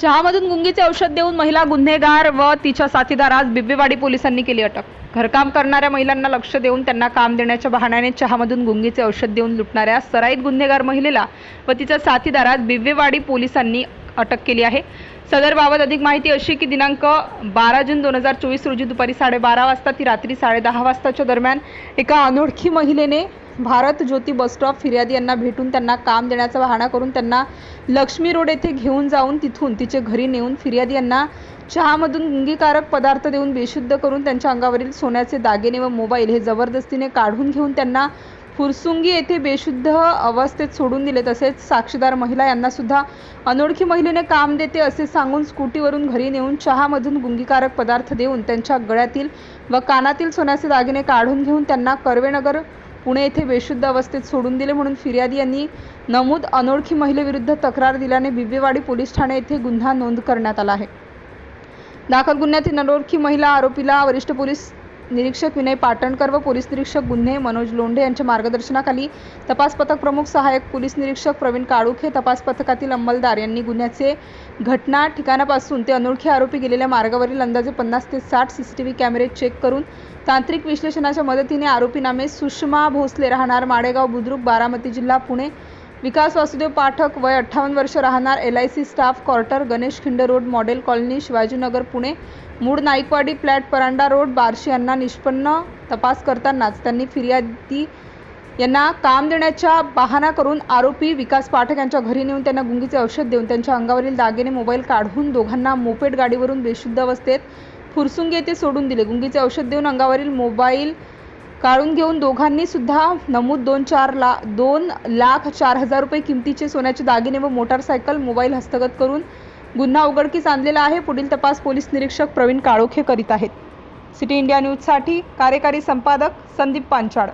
चहामधून गुंगीचे औषध देऊन महिला गुन्हेगार व तिच्या साथीदारास बिब्बेवाडी पोलिसांनी केली अटक. घरकाम करणाऱ्या महिलांना लक्ष देऊन त्यांना काम देण्याच्या बहाण्याने चहामधून गुंगीचे औषध देऊन लुटणाऱ्या सराईत गुन्हेगार महिलेला व तिच्या साथीदारास बिब्बेवाडी पोलिसांनी अटक केली आहे. सदरबाबत अधिक माहिती अशी की दिनांक बारा जून दोन हजार चोवीस रोजी दुपारी साडेबारा वाजता ती रात्री साडेदहा वाजताच्या दरम्यान एका अनोळखी महिलेने भारत ज्योती बसस्टॉप फिर्यादी यांना भेटून त्यांना काम देण्याचा बहाणा करून त्यांना लक्ष्मी रोड येथे घेऊन जाऊन तिथून तिचे घरी नेऊन फिर्यादी यांना चहामधून अंगीकारक पदार्थ देऊन बेशुद्ध करून त्यांच्या अंगावरील सोन्याचे दागिने व मोबाईल हे जबरदस्तीने काढून घेऊन त्यांना फुरसुंगी येथे बेशुद्ध अवस्थेत सोडून दिले तसेच साक्षीदार महिला यांना सुद्धा अनोळखी महिलेने काम देते असे सांगून स्कूटीवरून घरी नेऊन चहामधून गुंगीकारक पदार्थ देऊन त्यांच्या गळ्यातील व कानातील सोन्याचे दागिने काढून घेऊन त्यांना कर्वेनगर पुणे येथे बेशुद्ध अवस्थेत सोडून दिले म्हणून फिर्यादी यांनी नमूद अनोळखी महिलेविरुद्ध तक्रार दिल्याने बिब्बेवाडी पोलीस ठाणे येथे गुन्हा नोंद करण्यात आला आहे. दाखल गुन्ह्यातील अनोळखी महिला आरोपीला वरिष्ठ पोलीस निरीक्षक विनय पाटणकर व पोलीस निरीक्षक गुन्हे मनोज लोंढे यांच्या मार्गदर्शनाखाली तपास पथक प्रमुख सहाय्यक पोलीस निरीक्षक प्रवीण काळुखे तपास पथकातील अंमलदार यांनी गुन्ह्याचे घटना ठिकाणापासून ते अनोळखी आरोपी गेलेल्या मार्गावरील अंदाजे पन्नास ते साठ सी टी व्ही कॅमेरे चेक करून तांत्रिक विश्लेषणाच्या मदतीने आरोपी नामे सुषमा भोसले राहणार माडेगाव बुद्रुक बारामती जिल्हा पुणे विकास वासुदेव पाठक वय अठ्ठावन्न वर्ष राहणार L I C staff quarter Ganesh Khind road model colony Shivajinagar Pune. मूळ नाईकवाडी फ्लॅट परांडा रोड बार्शी यांना निष्पन्न तपास करतानाच त्यांनी फिर्यादी यांना काम देण्याच्या बहाना करून आरोपी विकास पाठक यांच्या घरी नेऊन त्यांना गुंगीचे औषध देऊन त्यांच्या अंगावरील दागिने मोबाईल काढून दोघांना मोपेट गाडीवरून बेशुद्ध अवस्थेत फुरसुंगे येथे सोडून दिले. गुंगीचे औषध देऊन अंगावरील मोबाईल काढून घेऊन दोघांनी सुद्धा नमूद दोन चार ला दोन लाख चार हजार रुपये किमतीचे सोन्याचे दागिने व मोटारसायकल मोबाईल हस्तगत करून गुन्हा उघडकीस आणलेला आहे. पुढील तपास पोलीस निरीक्षक प्रवीण काळोखे करीत आहेत. सिटी इंडिया न्यूजसाठी कार्यकारी संपादक संदीप पांचाळ.